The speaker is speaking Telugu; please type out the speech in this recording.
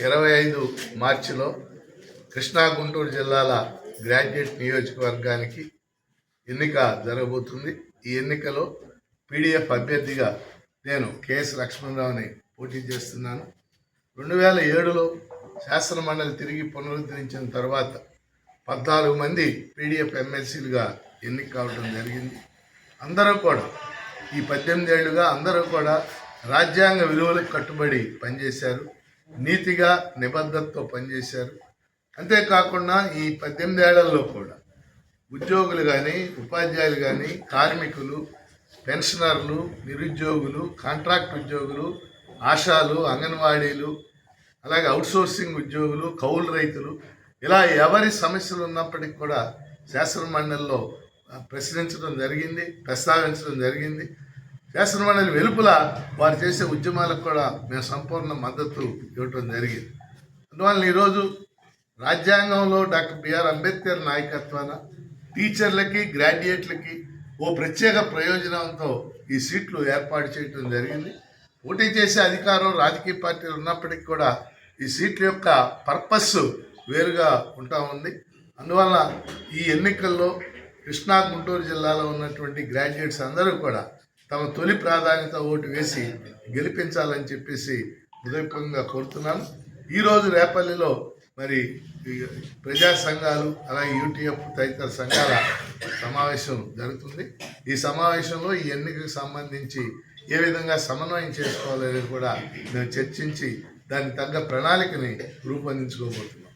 ఇరవై ఐదు మార్చిలో కృష్ణా గుంటూరు జిల్లాల గ్రాడ్యుయేట్ నియోజకవర్గానికి ఎన్నిక జరగబోతుంది. ఈ ఎన్నికలో పీడిఎఫ్ అభ్యర్థిగా నేను కేఎస్ లక్ష్మణరావుని పోటీ చేస్తున్నాను. రెండు వేల ఏడులో శాసనమండలి తిరిగి పునరుద్ధరించిన తర్వాత పద్నాలుగు మంది పీడిఎఫ్ ఎమ్మెల్సీలుగా ఎన్నిక కావడం జరిగింది. అందరూ కూడా ఈ పద్దెనిమిది ఏళ్ళుగా అందరూ కూడా రాజ్యాంగ విలువలకు కట్టుబడి పనిచేశారు. నీతిగా నిబద్ధతతో పనిచేశారు. అంతేకాకుండా ఈ పద్దెనిమిది ఏళ్ళలో కూడా ఉద్యోగులు కానీ ఉపాధ్యాయులు కానీ కార్మికులు పెన్షనర్లు నిరుద్యోగులు కాంట్రాక్ట్ ఉద్యోగులు ఆశాలు అంగన్వాడీలు అలాగే అవుట్సోర్సింగ్ ఉద్యోగులు కౌలు రైతులు ఇలా ఎవరి సమస్యలు ఉన్నప్పటికీ కూడా శాసనమండలిలో ప్రశ్నించడం జరిగింది ప్రస్తావించడం జరిగింది. శాసన మండలి వెలుపల వారు చేసే ఉద్యమాలకు కూడా మేము సంపూర్ణ మద్దతు ఇవ్వటం జరిగింది. అందువల్ల ఈరోజు రాజ్యాంగంలో డాక్టర్ బిఆర్ అంబేద్కర్ నాయకత్వాన టీచర్లకి గ్రాడ్యుయేట్లకి ఓ ప్రత్యేక ప్రయోజనంతో ఈ సీట్లు ఏర్పాటు చేయడం జరిగింది. పోటీ చేసే అధికారం రాజకీయ పార్టీలు ఉన్నప్పటికీ కూడా ఈ సీట్ల యొక్క పర్పస్ వేరుగా ఉంటా ఉంది. అందువల్ల ఈ ఎన్నికల్లో కృష్ణా గుంటూరు జిల్లాలో ఉన్నటువంటి గ్రాడ్యుయేట్స్ అందరూ కూడా తమ తొలి ప్రాధాన్యత ఓటు వేసి గెలిపించాలని చెప్పేసి హృదయపూర్వకంగా కోరుతున్నాను. ఈరోజు రేపల్లిలో మరి ప్రజా సంఘాలు అలాగే యూటీఎఫ్ తదితర సంఘాల సమావేశం జరుగుతుంది. ఈ సమావేశంలో ఈ ఎన్నికకు సంబంధించి ఏ విధంగా సమన్వయం చేసుకోవాలనేది కూడా మేము చర్చించి దానికి తగ్గ ప్రణాళికని రూపొందించుకోబోతున్నాం.